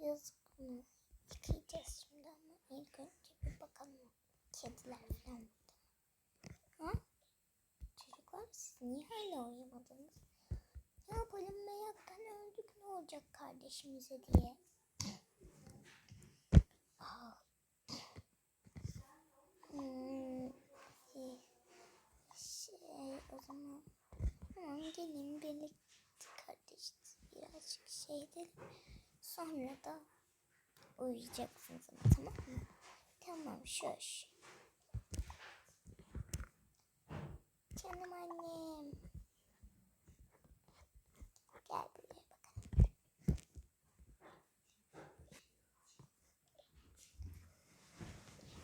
Yazık mı? Yıkayacağız şimdi ama ilk önce bir bakalım. Kediler falan burada. Ha? Çocuklar siz niye hala uyumadınız? Ne yapalım meraktan öldük ne olacak kardeşimize diye. Aa. Hmm, iyi. şey o zaman tamam gelin birlikte kardeş birazcık şey edelim. Sonra da uyuyacaksınız ama tamam mı? Tamam şöş. Canım annem. Gel buraya bakalım.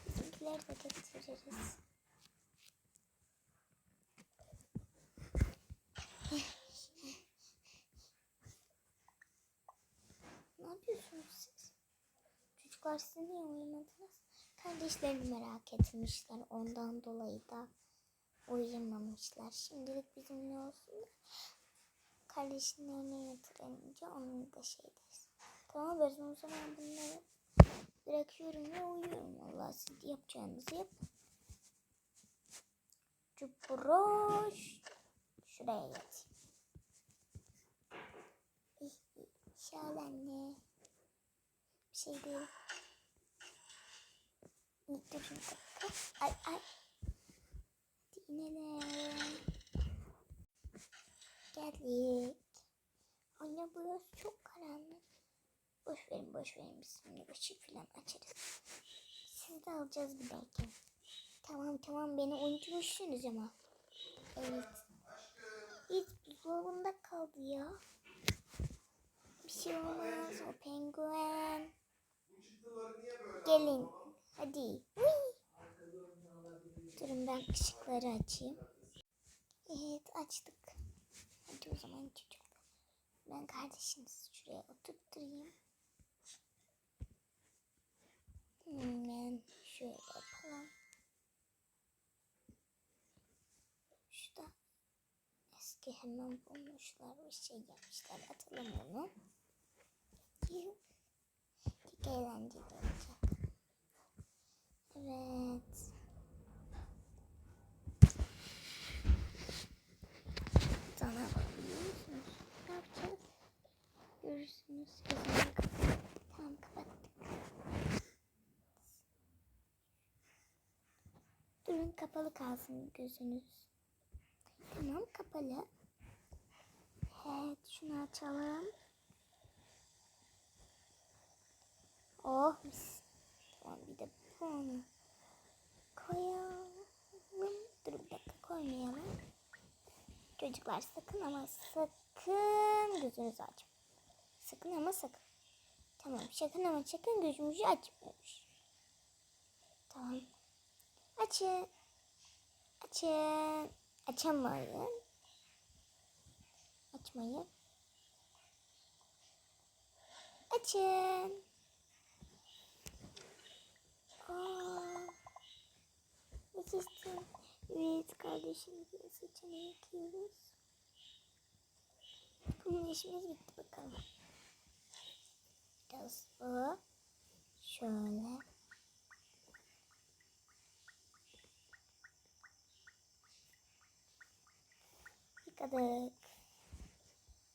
Bizimkileri de getiririz. ne yapıyorsunuz siz? Çocuklar siz niye uyumadınız? Kardeşlerini merak etmişler. Ondan dolayı da uyuyamamışlar. Şimdilik bizimle olsunlar. Kardeşlerini yatırınca onu da şey deriz. Tamam ben o zaman bunları bırakıyorum ve uyuyorum. Allah siz yapacağınızı yapın. Cupuroş. Şuraya yat. İh, ih, Şahane anne. Bir şey değil. Bir dakika. Ay ay. İnelim. Geldik. Anne burası çok karanlık. Boş verin boş verin biz şimdi ışık falan açarız. Siz de alacağız bir dahaki. Tamam tamam beni unutmuşsunuz ama. Evet. Hiç buzdolabında kaldı ya. Bir şey olmaz o penguen. Gelin hadi. Hıy. Durun ben ışıkları açayım. Evet açtık. Hadi o zaman çocuk. Ben kardeşinizi şuraya oturtturayım. Hemen şöyle yapalım. Şurada eski hemen bulmuşlar bir şey yapmışlar. Atalım onu. Çok eğlenceli olacak. Evet. Sana bakıyor musunuz? Ne yapacağız? Görürsünüz. Gözünü kapat. Tamam kapattık. Durun kapalı kalsın gözünüz. Tamam kapalı. Evet şunu açalım. Oh mis. Tamam bir de bunu koyalım. Dur bir dakika koymayalım. Çocuklar sakın ama sakın gözünüzü açmayın. Sakın ama sakın. Tamam sakın ama sakın gözümüzü açmıyoruz. Tamam. Açın. Açın. Açamayın. Açmayın. Açın. Aa, yaşasın. Evet kardeşimizin saçını yıkıyoruz. Bunun işimiz bitti bakalım. Biraz bu. Şöyle. Yıkadık.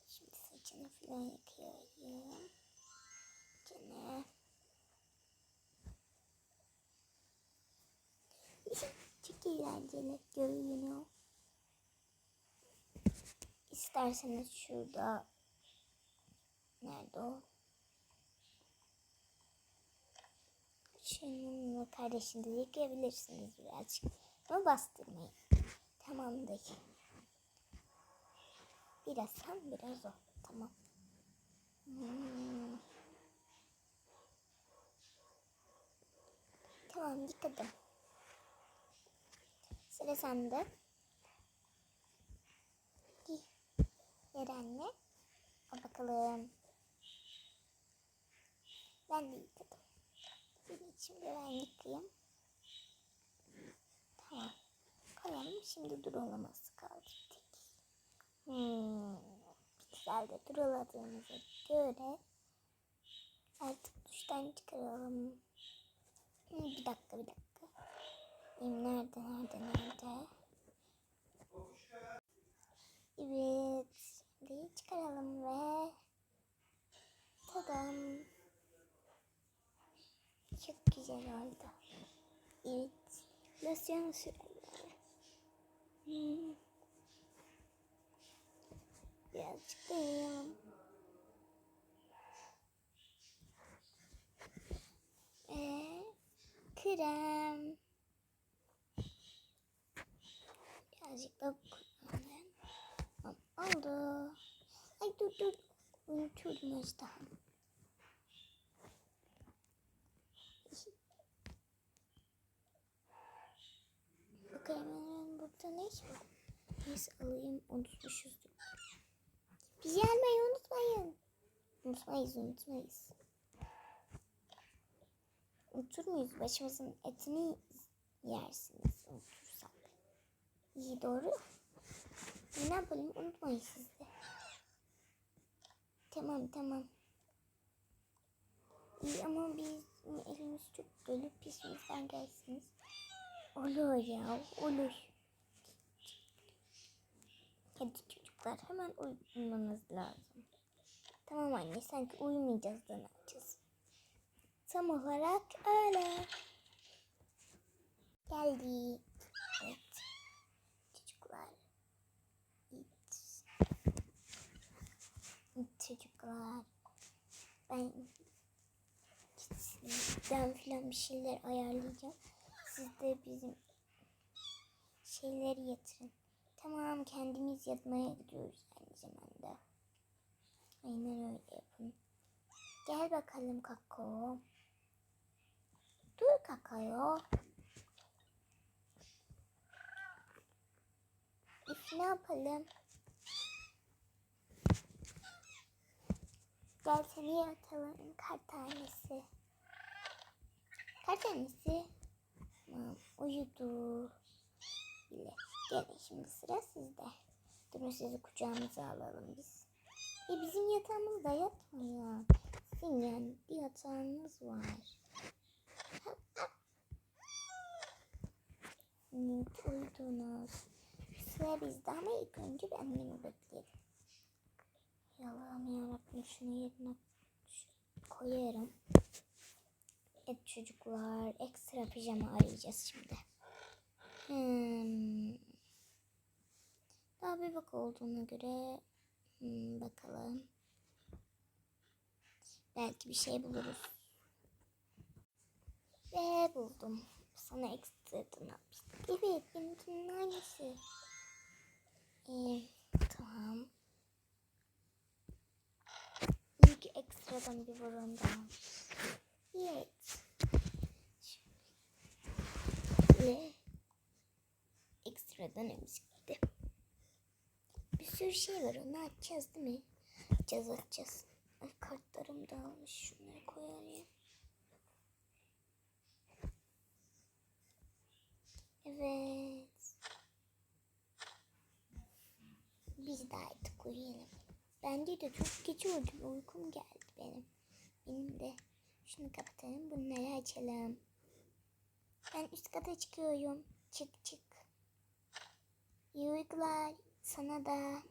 Şimdi saçını falan yıkıyorum. Gene. Çok eğlenceli görünüyor. İsterseniz şurada nerede o? Şununla kardeşini de yıkayabilirsiniz birazcık. Ama bastırmayın. Tamamdır. Biraz sen biraz o. Tamam. Hmm. Tamam yıkadım. Sıra sende. Anne. Al bakalım. Ben de yıkadım. Bir şimdi ben yıkayayım. Tamam. Koyalım. Şimdi durulaması kaldı. Hmm. Pikselde duruladığımıza göre Artık duştan çıkaralım. Bir dakika bir dakika. Benim nerede nerede nerede? Evet. Şimdi çıkaralım ve tadam. Çok güzel oldu. Evet. Losyon sürelim. Hmm. Birazcık da yiyelim. Ve krem. Birazcık da kullanalım. Oldu. Ay dur dur. Unutuyordum daha. Bu kremlerin burada ne var? Neyse alayım unutmuşuz. Bizi almayı unutmayın. Unutmayız unutmayız. Unutur muyuz? Başımızın etini yersiniz unutursak. İyi doğru. Ne yapalım unutmayın siz de. Tamam tamam. İyi ama biz elimiz çok dolu peşimizden gelsiniz. Olur ya olur. Hadi çocuklar hemen uyumanız lazım. Tamam anne sanki uyumayacağız da ne yapacağız? Tam olarak öyle. Geldik. Evet. Çocuklar. Çocuklar. Ben ben filan bir şeyler ayarlayacağım. Siz de bizim şeyleri yatırın. Tamam kendimiz yatmaya gidiyoruz aynı zamanda. Aynen öyle yapın. Gel bakalım kakao. Dur kakao. Üf ne yapalım? Gel seni yatalım kar tanesi. Kar tanesi. Tamam uyudu. Bile. Gelin şimdi sıra sizde. Durun sizi kucağımıza alalım biz. E bizim yatağımızda yatmıyor. Sizin yani bir yatağınız var. Evet uyudunuz. Sıra bizde ama ilk önce bir annemi bekleyelim. Yalağım yarabbim şunu yerine koyarım. Evet çocuklar ekstra pijama arayacağız şimdi. Hmm. Daha bir bak olduğuna göre hmm, bakalım. Belki bir şey buluruz. Ve buldum. Sana ekstradan almıştım. Evet benimkinin aynısı. Ee, tamam. İyi ekstradan bir daha almış. Evet. Şöyle ekstradan emzikti. Bir sürü şey var onu açacağız değil mi? Açacağız açacağız. Ay kartlarım dağılmış şunları koyayım. Evet. Biz de artık uyuyalım. Bence de çok geç oldu. Uykum geldi benim. Benim de. Şunu kapatalım. Bunları açalım. Ben üst kata çıkıyorum. Çık çık. İyi uykular. Sana da.